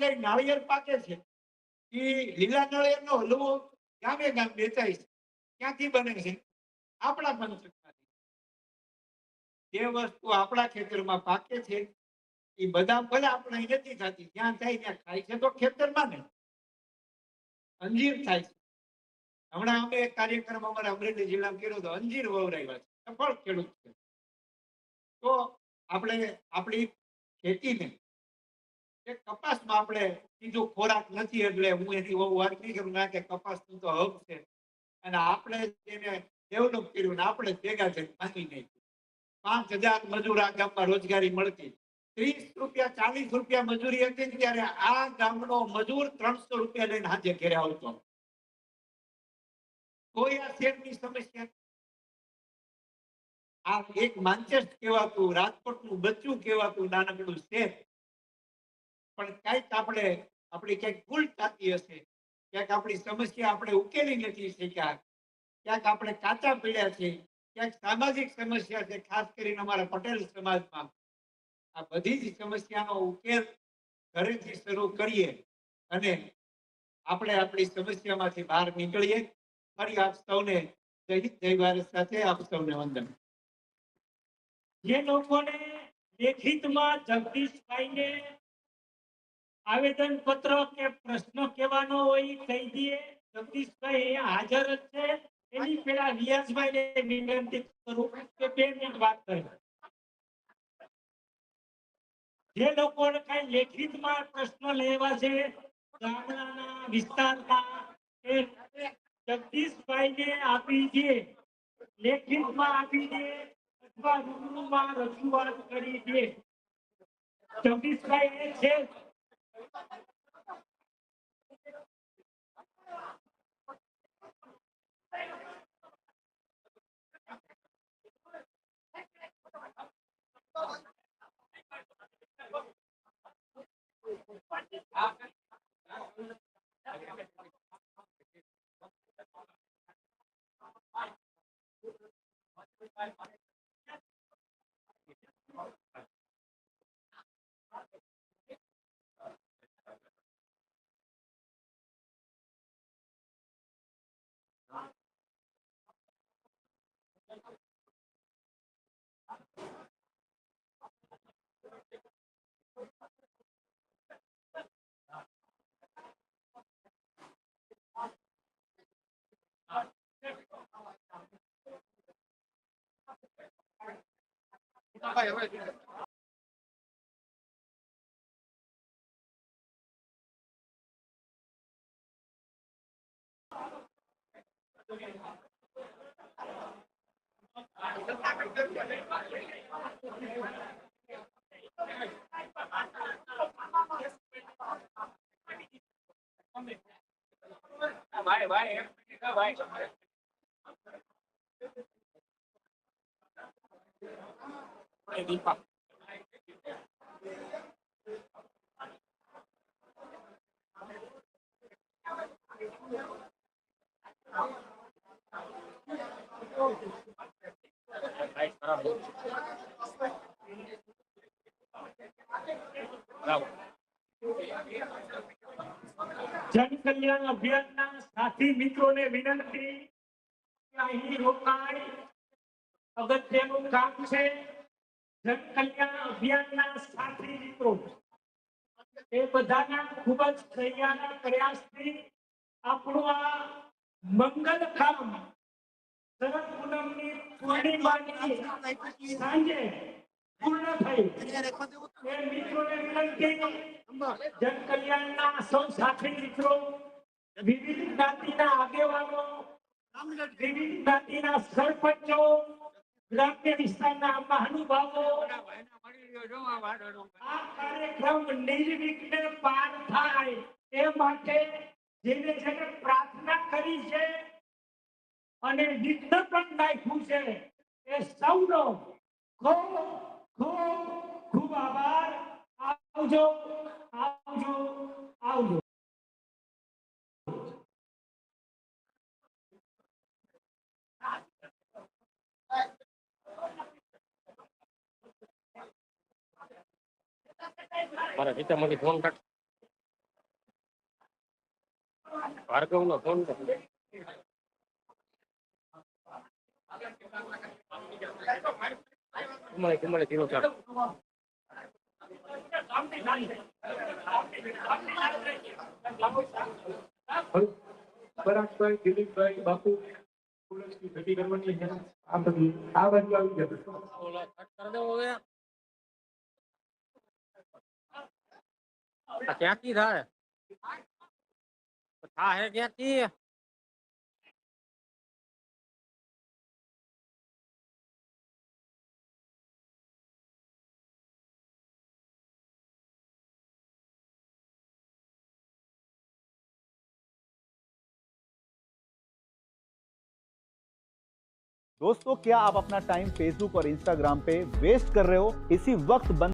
જાય નાળિયેર પાકે છે. એ લીલા નાળિયેરનો હલવો ગામે ગામ વેચાય છે. ક્યાંથી બને છે? આપણા પંચકમાંથી જે વસ્તુ આપણા ખેતરમાં પાકે છે એ બધા ભલે આપણે નથી થતી જ્યાં થાય ત્યાં ખાય છે તો ખેતરમાં ને અંજીર થાય છે. હમણાં અમે એક કાર્યક્રમ અમારા અમરેલી જિલ્લામાં કર્યો હતો, અંજીર વવરાવ્યા છે. સફળ ખેડૂત છે. તો આપણે આપણી ખેતીને કપાસમાં આપણે બીજો ખોરાક નથી એટલે હું એની બહુ વાત નહીં કરું ના કે કપાસનું તો હક છે. અને આપણે જેને ડેવલપ કર્યું ને આપણે ભેગા થઈને માની નહીં પાંચ હજાર મજૂર આ ગામમાં રોજગારી મળતી. ત્રીસ રૂપિયા, ચાલીસ રૂપિયા મજૂરી હતી ત્યારે આ ગામનો મજૂર ત્રણસો રૂપિયા લઈને હાથે ઘેરે આવતો. કોઈ આ શેરની સમસ્યા? આ એક માન્ચેસ્ટ કહેવાતું, રાજકોટનું બચ્ચું કહેવાતું નાનકડું શહેર પણ ક્યાંક આપણે, આપણી ક્યાંક ભૂલ થતી હશે. ક્યાંક આપણી સમસ્યા આપણે ઉકેલી નથી શક્યા. ક્યાંક આપણે કાચા પીડ્યા છે. ક્યાંક સામાજિક સમસ્યા છે, ખાસ કરીને અમારા પટેલ સમાજમાં. આ બધી જ સમસ્યાનો ઉકેલ ઘરેથી શરૂ કરીએ અને આપણે આપણી સમસ્યામાંથી બહાર નીકળીએ. ફરી આપ સૌને જય જય ભારત સાથે આપ સૌને વંદન. જે લોકોને લેખિતમાં જગદીશભાઈને આવેદન પત્ર કે પ્રશ્ન કહેવાનો હોય કહી દઈએ. જગદીશભાઈ અહીંયા હાજર જ છે. એની પેલા રિયાઝભાઈને વિનંતી કરું કે બે મિનિટ વાત કરે જે લોકોને કઈ લેખિતમાં પ્રશ્ન લેવા છે, ગામડાના વિસ્તારના એ જગદીશભાઈને આપી દે, લેખિતમાં આપી દે અથવા રૂબરૂમાં રજૂઆત કરી દે. જગદીશભાઈ એ છે Bye. Vai, vai, vai. જન કલ્યાણ અભિયાનના સાથી મિત્રોને વિનંતી અહીં રોકાણ અગત્યનું કામ છે. જન કલ્યાણ અભિયાનના સાથી મિત્રો એ બધાના ખૂબ જ સહિયાના પ્રયાસથી આપણું આ મંગલ કામ શરદ પૂનમની પૂર્ણિમાની સાંજે પૂર્ણ થઈ એ મિત્રોને વિનંતી જન કલ્યાણના સૌ સાથી મિત્રો વિવિધ જ્ઞાતિના આગેવાનો, વિવિધ જ્ઞાતિના સરપંચો ગ્રામ્ય વિસ્તારના મહાનુભાવો, આ કાર્યક્રમ નિર્વિઘ્ને પાર થાય એ માટે જેને જેને પ્રાર્થના કરી છે અને વિઘ્ન પણ નાખ્યું છે, એ સૌનો ખૂબ ખૂબ ખૂબ આભાર. આવજો આવજો મારા પિતામાંથી ફોન કાઢ. ભાર્ગવનો ફોન કુમળે કુમારી ધીરો ચાલ. પરાગભાઈ દિલીપભાઈ બાપુ ભેટી કરવાની આ બધું આ બાજુ આવી જશે अच्छा, क्या चीज़ है? था है क्या चीज़? दोस्तों, क्या आप अपना टाइम फेसबुक और इंस्टाग्राम पे वेस्ट कर रहे हो? इसी वक्त बंद